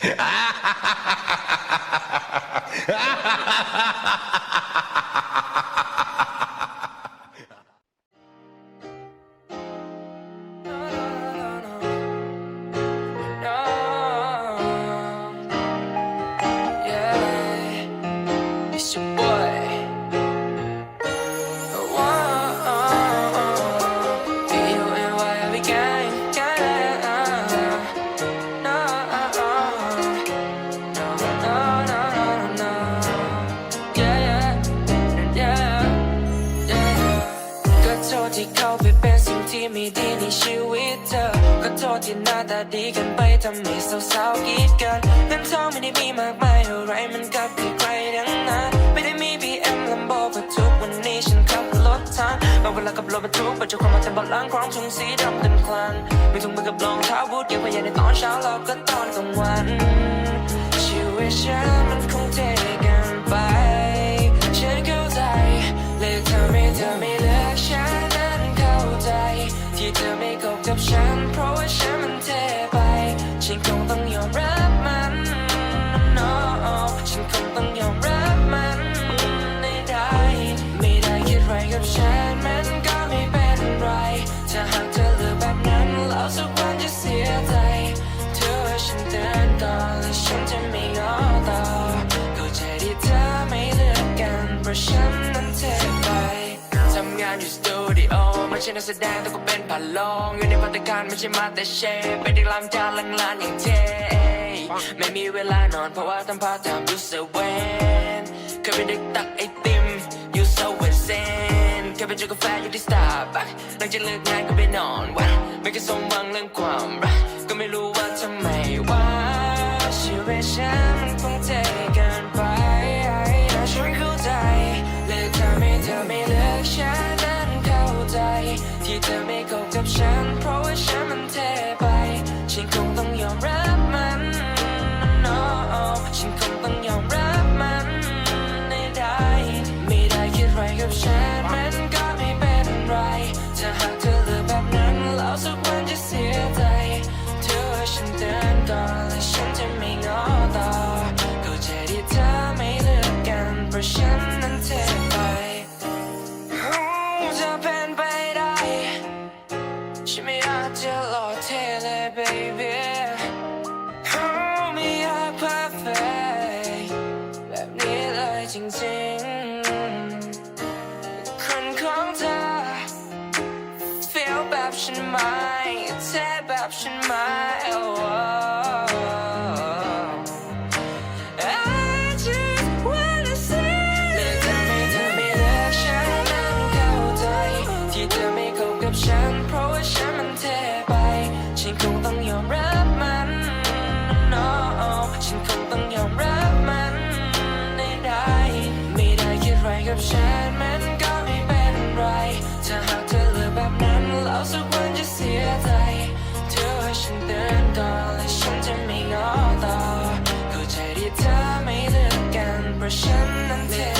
Yeah, it's your ที่หน้าตาดีกันไปทำให้สาวๆกีดกันเงินทองไม่ได้มีมากมายอะไรมันกับใครๆทั้งนั้นไม่ได้มี BM Lambo ก็ทุกวันนี้ฉันขับรถทางบางเวลากับรถบรรทุกบรรจุความมาเต็มบาะหลังครองถุงสีดำเต็มคลันมีถุงมือกับรองเท้าบูทเก็บไว้ใหญ่ในตอนเช้าแล้วก็ตอนกลางวันชีวิตฉันมันคงเทกัน ไม่ใช่นักแสดงแต่ก็เป็นผ่านลองอยู่ในพัตตาการไม่ใช่มาแต่เชฟเป็นเด็กล้างจานล้างลานอย่างเท่ไม่มีเวลานอนเพราะว่าทำพาทไทม์อยู่เซเว่นเคยเป็นเด็กตักไอติมอยู่เซเว่นเซนเคยเป็นจ้ากาแฟอยู่ที่สตาร์บัคหลังจากเลิกงานก็ไปนอนวะไม่เคยสมหวังเรื่องความรักก็ไม่รู้ว่าทำไมว่าชีวิตฉัน ที่เธอไม่คบกับฉันเพราะว่าฉัน ริงๆ คนของเธอ feel แบบฉันไหมเท่แบบฉันไหม กัน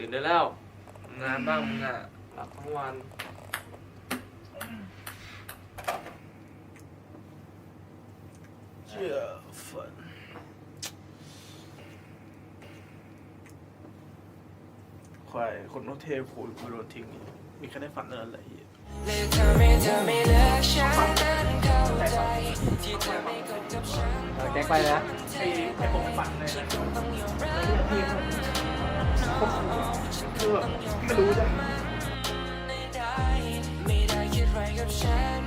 ตื่นได้แล้วทำงานบ้างมึงอะหลับทั้งวัน เชื่อฝันควายคนโนเทคูกูโดนทิ้งอีกมีแค่ได้ฝันเท่านั้นแหละไอ้เหี้ยเลือกเธอไม่เธอไม่เลือกฉันนั้นเข้าใจที่เธอไม่คบกับฉันแจ็คไปเลยนะไอ้ไอ้ผมฝันเลยฉันะ คืไม่รู้จ้ะ